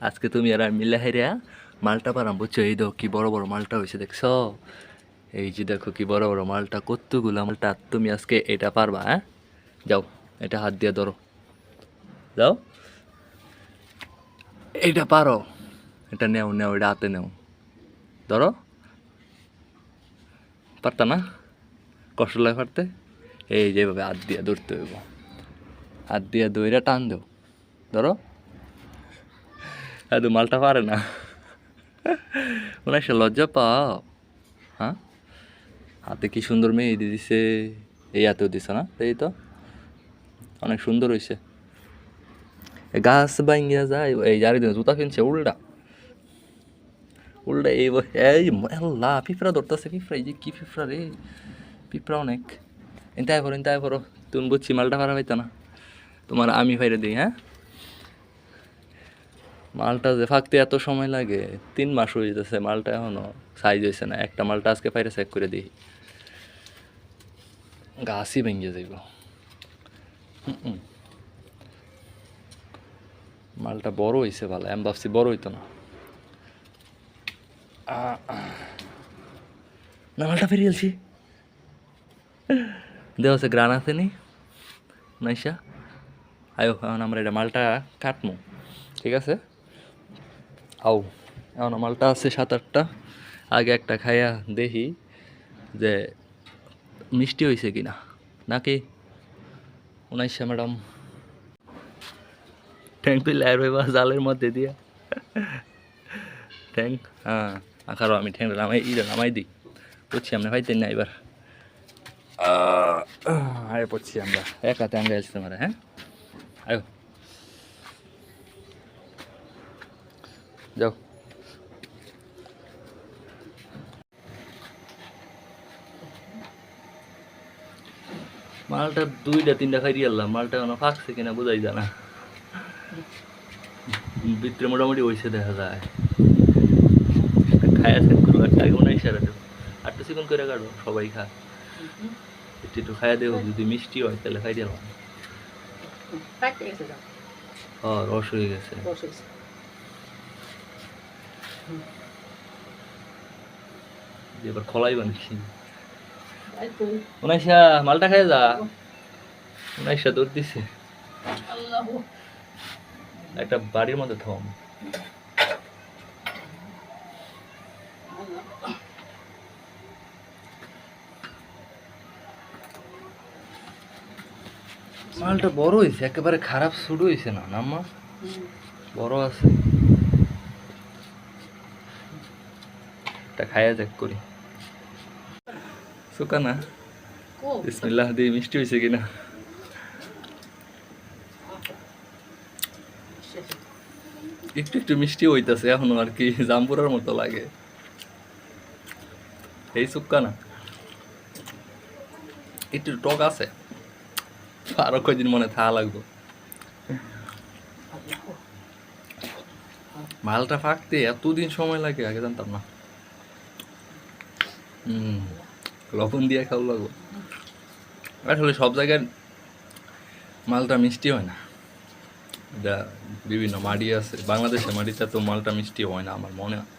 আজকে তুমি আর আমি মিলে হেরিয়া মালটা পারাম, বুঝছ? এই দেখো কি বড় বড় মালটা হয়েছে, দেখছ? এই যে দেখো কি বড় বড় মালটা, কতগুলো মালটা তুমি আজকে এটা পারবা হ্যাঁ? যাও, এটা হাত দিয়ে ধরো। যাও। এইটা পারো। এটা নেও নেও, এটা হাতে নেও। ধরো। পারতা না? কষ্ট লাগে পারতে? এই যেভাবে হাত দিয়ে ধরতে হইব। হাত দিয়ে দইরা টান দেও। ধরো। ಅದು মালটা পারে না মনে হয় লজ্জা পাও হ্যাঁ হাতে কি সুন্দর মেহেদি দিছে এই হাতেও দিছে না এই তো অনেক সুন্দর হয়েছে গাছ ভাঙ্গিয়া যায় এই জারি দিন জুতা কিনছে উল্টা উল্টা এই এই আল্লাহ পিঁপড়া ধরতেছে পিঁপড়া এই যে কি পিঁপড়া রে পিঁপড়া অনেক এনতাই করো এনতাই করো তুমি বুঝছি মালটা পারা পাইতো না তোমার আমি ফাইরে দিই হ্যাঁ মালটা যে ফাঁকতে এত সময় লাগে, তিন মাস হয়ে যেতেছে, মালটা এখনও সাইজ হয়েছে না। একটা মালটা আজকে পাইরে চেক করে দিই গাছই ভেঙে যাইব। মালটা বড় হয়েছে ভালো, আমি ভাবছি বড় হইতো না। না, মালটা ফেরিয়ে গেছি দেওয়া আছে গ্রান আছে নি? নাইসা? আয়ো, এখন আমরা এটা মালটা কাটমু। ঠিক আছে? আও, এখন মালটা আছে সাত, আটটা। আগে একটা খাইয়া দেখি যে মিষ্টি হয়েছে কি না নাকি? উনাইশা ম্যাডাম। ট্যাঙ্ক তুই লাইর হইবা জালের মধ্যে দিয়া। ট্যাঙ্ক হ্যাঁ আকারও আমি ট্যাঙ্ক নামাই ইরে নামাই দিই। বুঝছি আমরা পাইতেন না এবার। আরে পড়ছি আমরা। এক হাতে আঙ্গে আসতে মারা হ্যাঁ? আয়ো। যাও। মালটা দুইটা তিনটা খাই আনলাম মালটা কোনো ফাঁকছে কিনা বোঝাই যায় না। ভিতরে মোটামুটি হয়েছে দেখা যায়। খায়া সেট করব একটা আগে মনে হয় ইশারা দেবো। আটটা চিকন করে কাটো সবাই খা। একটু একটু খাইয়া দেবো যদি মিষ্টি হয় তাহলে খাই পাইতে গেছে রস হয়ে গেছে। দিয়ে এবার খলাই বানিয়েছি। উনাইশা মালটা খাই যা। উনাইশা দৌড় দিছে। একটা বাড়ির মধ্যে থম। মালটা বড় হয়েছে একেবারে খারাপ শুরু হয়েছে না নাম্মা? বড় আছে। এটা খাইয়া চেক করি। সুকানা কো বিসমিল্লাহ দিয়ে মিষ্টি হয়েছে কিনা? একটু একটু মিষ্টি হইতাছে এখনও আর কি জাম্বুরার মতো লাগে। এই সুক্কা না একটু টক আছে। আরও কয়দিন মনে থাকা লাগবো। মালটা ফাঁকতে এতদিন সময় লাগে আগে জানতাম না। লবণ দিয়ে খাওয়া লাগবো। আসলে সব জায়গার মালটা মিষ্টি হয় না। এটা বিভিন্ন মাটি আছে। বাংলাদেশের মাটিতে তো মালটা মিষ্টি হয় না আমার মনে হয়।